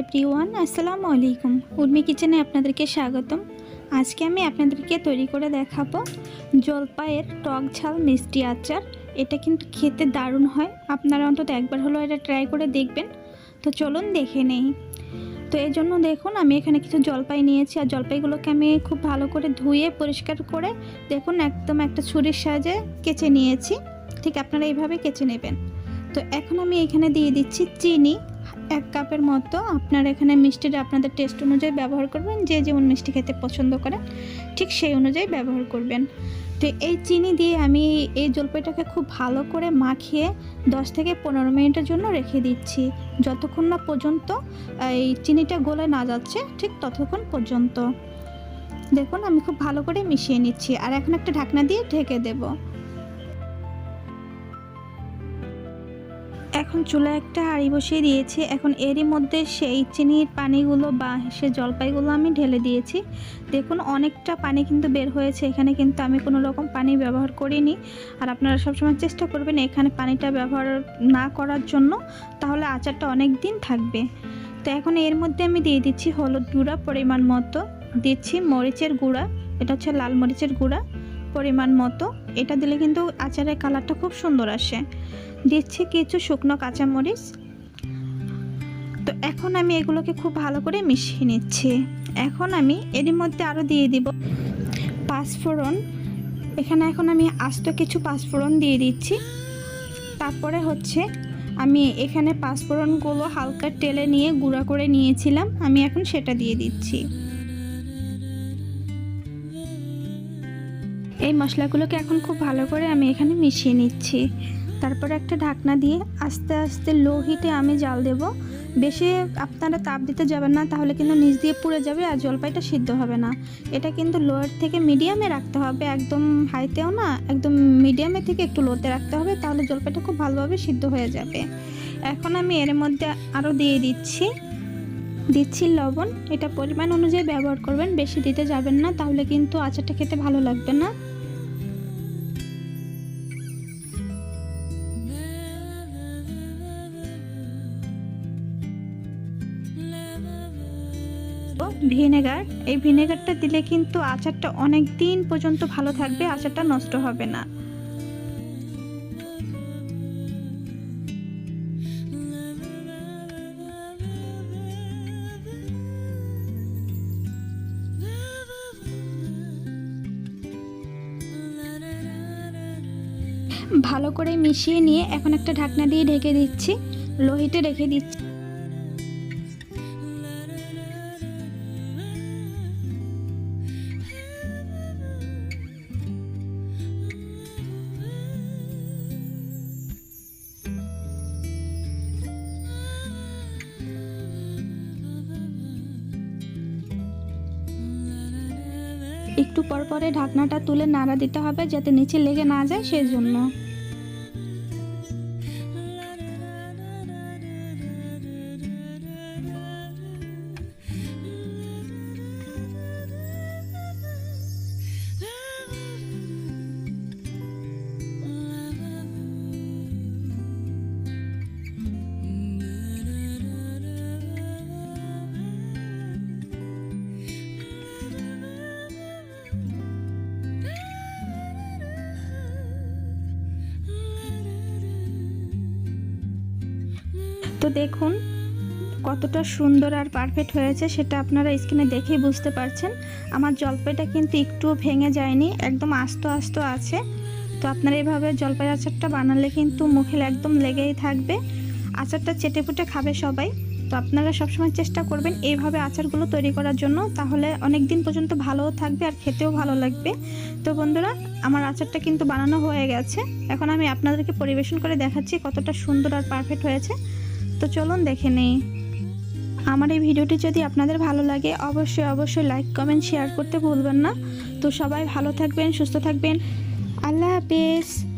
Everyone, আসসালামু আলাইকুম। উর্মি কিচেনে আপনাদেরকে স্বাগতম। আজকে আমি আপনাদেরকে তৈরি করে দেখাবো জলপাইয়ের টক ঝাল মিষ্টি আচার। এটা কিন্তু খেতে দারুণ হয়। আপনারা অন্তত একবার হলেও এটা ট্রাই করে দেখবেন। তো চলুন দেখে নেই। তো এই জন্য দেখুন, আমি এখানে কিছু জলপাই নিয়েছি। আর জলপাইগুলোকে আমি খুব ভালো করে ধুয়ে, পরিষ্কার করে দেখুন, একদম একটা ছুরির সাহায্যে কেচে নিয়েছি। ঠিক আপনারা এইভাবে কেচে নেবেন। তো এখন আমি এখানে দিয়ে দিচ্ছি চিনি। এক কাপের মতো আপনারা এখানে মিষ্টিটা আপনাদের টেস্ট অনুযায়ী ব্যবহার করবেন, যে যেমন মিষ্টি খেতে পছন্দ করেন ঠিক সেই অনুযায়ী ব্যবহার করবেন। তো এই চিনি দিয়ে আমি এই জলপাইটাকে খুব ভালো করে মাখিয়ে 10 থেকে পনেরো মিনিটের জন্য রেখে দিচ্ছি। যতক্ষণ না পর্যন্ত এই চিনিটা গলে না যাচ্ছে, ঠিক ততক্ষণ পর্যন্ত। দেখুন, আমি খুব ভালো করে মিশিয়ে নিচ্ছি। আর এখন একটা ঢাকনা দিয়ে ঢেকে দেবো। এখন চুলা একটা হাঁড়ি বসিয়ে দিয়েছি। এখন এরই মধ্যে সেই চিনির পানিগুলো বা সে জলপাইগুলো আমি ঢেলে দিয়েছি। দেখুন, অনেকটা পানি কিন্তু বের হয়েছে। এখানে কিন্তু আমি কোনো রকম পানি ব্যবহার করিনি। আর আপনারা সবসময় চেষ্টা করবেন এখানে পানিটা ব্যবহার না করার জন্য। তাহলে আচারটা অনেক দিন থাকবে। তো এখন এর মধ্যে আমি দিয়ে দিচ্ছি হলুদ গুঁড়া পরিমাণ মতো। দিচ্ছি মরিচের গুঁড়া। এটা হচ্ছে লাল মরিচের গুঁড়া। পরিমাণ মতো। এটা দিলে কিন্তু আচারের কালারটা খুব সুন্দর আসে। দিচ্ছি কিছু শুকনো কাঁচামরিচ। তো এখন আমি এগুলোকে খুব ভালো করে মিশিয়ে নিচ্ছি। এখন আমি এরই মধ্যে আরও দিয়ে দিব পাঁচফোড়ন। এখানে এখন আমি আস্ত কিছু পাঁচফোড়ন দিয়ে দিচ্ছি। তারপরে হচ্ছে আমি এখানে পাঁচফোড়নগুলো হালকা টেলে নিয়ে গুঁড়া করে নিয়েছিলাম। আমি এখন সেটা দিয়ে দিচ্ছি। এই মশলাগুলোকে এখন খুব ভালো করে আমি এখানে মিশিয়ে নিচ্ছি। তারপরে একটা ঢাকনা দিয়ে আস্তে আস্তে লো হিটে আমি জাল দেব। বেশি আপনারা তাপ দিতে যাবেন না, তাহলে কিন্তু নিচ দিয়ে পুড়ে যাবে আর জলপাইটা সিদ্ধ হবে না। এটা কিন্তু লোয়ার থেকে মিডিয়ামে রাখতে হবে, একদম হাইতেও না, একদম মিডিয়ামে থেকে একটু লোতে রাখতে হবে, তাহলে জলপাইটা খুব ভালোভাবে সিদ্ধ হয়ে যাবে। এখন আমি এর মধ্যে আরও দিয়ে দিচ্ছি দিচ্ছি লবণ। এটা পরিমাণ অনুযায়ী ব্যবহার করবেন, বেশি দিতে যাবেন না, তাহলে কিন্তু আচারটা খেতে ভালো লাগবে না। ভিনেগার। এই ভিনেগারটা দিলে কিন্তু আচারটা অনেক দিন পর্যন্ত ভালো থাকবে, আচারটা নষ্ট হবে না। ভালো করে মিশিয়ে নিয়ে এখন একটা ঢাকনা দিয়ে ঢেকে দিচ্ছি। লোহিতে রেখে দিচ্ছি। একটু পর পরে ঢাকনাটা তুলে নাড়া দিতে হবে যাতে নিচে লেগে না যায় সেই তো দেখুন কতটা সুন্দর আর পারফেক্ট হয়েছে, সেটা আপনারা স্ক্রিনে দেখেই বুঝতে পারছেন। আমার জলপাইটা কিন্তু একটুও ভেঙে যায়নি, একদম আস্ত আস্ত আছে। তো আপনারা এইভাবে জলপাই আচারটা বানালে কিন্তু মুখে একদম লেগেই থাকবে। আচারটা চেটে ফুটে খাবে সবাই। তো আপনারা সবসময় চেষ্টা করবেন এইভাবে আচারগুলো তৈরি করার জন্য। তাহলে অনেক দিন পর্যন্ত ভালোও থাকবে আর খেতেও ভালো লাগবে। তো বন্ধুরা, আমার আচারটা কিন্তু বানানো হয়ে গেছে। এখন আমি আপনাদেরকে পরিবেশন করে দেখাচ্ছি কতটা সুন্দর আর পারফেক্ট হয়েছে। তো চলুন দেখে নেই। আমার এই ভিডিওটি যদি আপনাদের ভালো লাগে, অবশ্যই অবশ্যই লাইক কমেন্ট শেয়ার করতে ভুলবেন না। তো সবাই ভালো থাকবেন, সুস্থ থাকবেন। আল্লাহ হাফেজ।